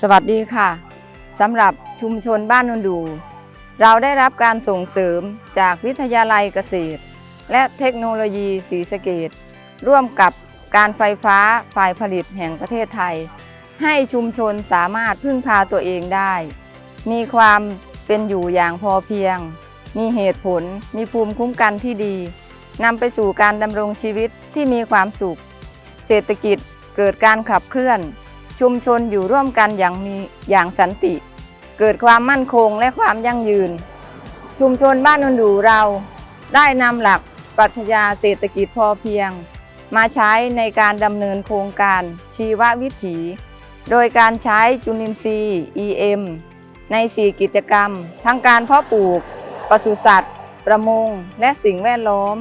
สวัสดีค่ะสำหรับชุมชนบ้านนนดู เราได้รับการส่งเสริมจากวิทยาลัยเกษตร และเทคโนโลยีศรีสะเกดร่วมกับการไฟฟ้าฝ่ายผลิตแห่งประเทศไทย ให้ชุมชนสามารถพึ่งพาตัวเองได้ มีความเป็นอยู่อย่างพอเพียง มีเหตุผล มีภูมิคุ้มกันที่ดีนำไปสู่การดำรงชีวิตที่มีความสุข เศรษฐกิจเกิดการขับเคลื่อน ชุมชนอยู่ร่วมกันอย่างมีอย่างสันติ เกิดความมั่นคงและความยั่งยืน ชุมชนบ้านนนดูเราได้นำหลักปรัชญาเศรษฐกิจพอเพียง มาใช้ในการดำเนินโครงการชีววิถี โดยการใช้จุลินทรีย์ EM ใน 4 กิจกรรม ทั้งการเพาะปลูก ปศุสัตว์ ประมง และสิ่งแวดล้อม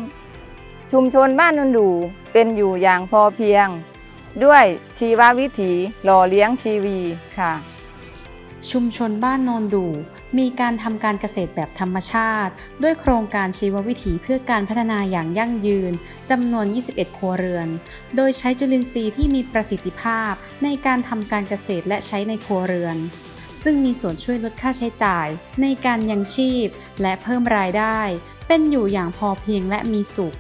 ชุมชนบ้านนนดูเป็นอยู่อย่างพอเพียง ด้วยชีววิถีหล่อเลี้ยงชีวีค่ะ ชุมชนบ้านโนนดูมีการทำการเกษตรแบบธรรมชาติ ด้วยโครงการชีววิถีเพื่อการพัฒนาอย่างยั่งยืนจำนวน 21 ครัวเรือน โดยใช้จุลินทรีย์ที่มีประสิทธิภาพในการทำการเกษตรและใช้ในครัวเรือน ซึ่งมีส่วนช่วยลดค่าใช้จ่าย ในการยังชีพ และเพิ่มรายได้ เป็นอยู่อย่างพอเพียงและมีสุข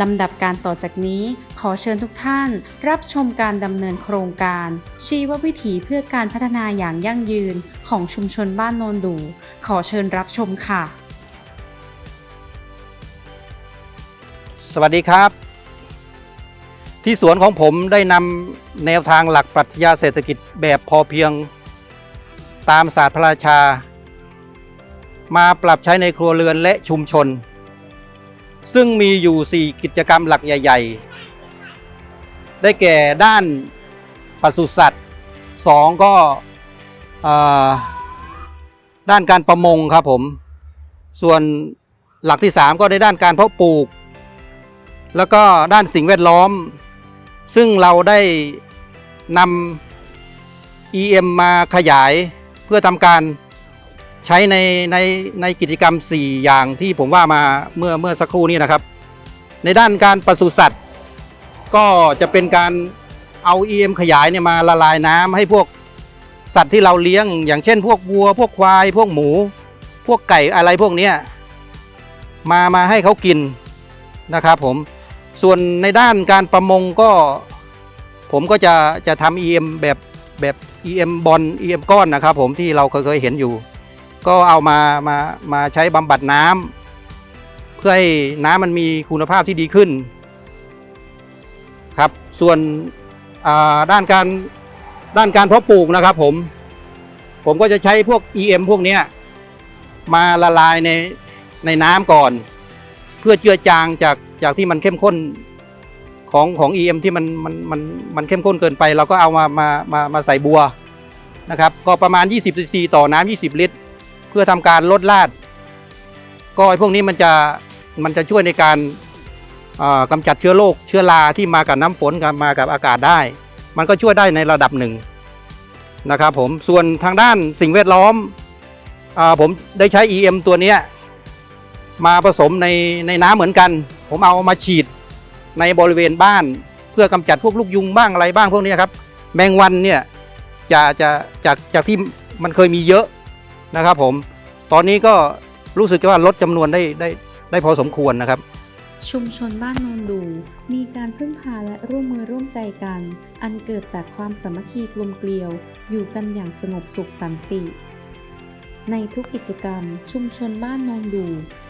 ลำดับการต่อจากนี้ขอเชิญทุกท่านรับชมการดำเนินโครงการ ชีววิถีเพื่อการพัฒนาอย่างยั่งยืนของชุมชนบ้านโนนดู ขอเชิญรับชมค่ะ สวัสดีครับ ที่สวนของผมได้นำแนวทางหลักปรัชญาเศรษฐกิจแบบพอเพียง ตามศาสตร์พระราชา มาปรับใช้ในครัวเรือนและชุมชน ซึ่งมีอยู่ 4 กิจกรรมหลักใหญ่ ๆ ได้แก่ด้านปศุสัตว์ 2 ก็ด้านการประมงครับผม ส่วนหลักที่ 3 ก็ในด้านการเพาะปลูก แล้วก็ด้านสิ่งแวดล้อม ซึ่งเราได้นำ EM มาขยายเพื่อทำการ ใช้ในในในกิจกรรม 4 อย่างที่ผมว่ามาเมื่อเมื่อสักครู่นี้นะครับ ในด้านการปศุสัตว์ ก็จะเป็นการเอา EM ขยายเนี่ยมาละลายน้ำให้พวกสัตว์ที่เราเลี้ยง อย่างเช่น พวกวัว พวกควาย พวกหมู พวกไก่อะไรพวกเนี้ยมามาให้เขากินนะครับผมส่วนในด้านการประมงก็ ผมก็จะจะทำ EM แบบแบบ EM บอล EM ก้อนนะครับผมที่เราเคยเคยเห็นอยู่ ก็เอามามามาใช้บำบัดน้ำเพื่อให้น้ำมันมีคุณภาพที่ดีขึ้น ครับ ส่วนด้านการด้านการเพาะปลูกนะครับ ผม ผมก็จะใช้พวก EM พวกนี้มาละลายในในน้ำก่อน เพื่อเจือจางจากจากที่มันเข้มข้นของของ EM ที่มันมันมันมันเข้มข้นเกินไป เราก็เอามามามามาใส่บัวนะครับ ก็ประมาณ 20ซีซีต่อน้ำ20 ลิตร พื่อทำการลดลาดก็ไอ้พวกนี้มันจะมันจะช่วยในการเอ่อกำจัดเชื้อโรคเชื้อราที่มากับน้ำฝนกับมากับอากาศได้ มันก็ช่วยได้ในระดับหนึ่งนะครับผมส่วนทางด้านสิ่งแวดล้อมอผมได้ใช้ EM ตัวนี้มาผสมในในน้ำเหมือนกัน ผมเอามาฉีดในบริเวณบ้าน เพื่อกำจัดพวกลูกยุงบ้างอะไรบ้างพวกนี้ครับ แมงวันเนี่ยจะจะจากจากที่มันเคยมีเยอะ นะครับผมตอนนี้ก็รู้สึกว่าลดจำนวนได้ได้ได้พอสมควรนะครับ ชุมชนบ้านโนนดู มีการพึ่งพาและร่วมมือร่วมใจกัน อันเกิดจากความสามัคคีกลมเกลียว อยู่กันอย่างสงบสุขสันติในทุกกิจกรรม ชุมชนบ้านโนนดู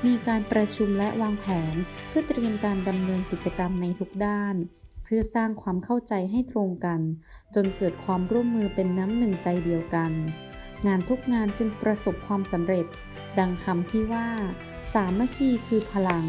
มีการประชุมและวางแผน เพื่อเตรียมการดำเนินกิจกรรมในทุกด้าน เพื่อสร้างความเข้าใจให้ตรงกัน จนเกิดความร่วมมือเป็นน้ำหนึ่งใจเดียวกัน งานทุกงานจึงประสบความสำเร็จ ดังคำที่ว่า สามัคคีคือพลัง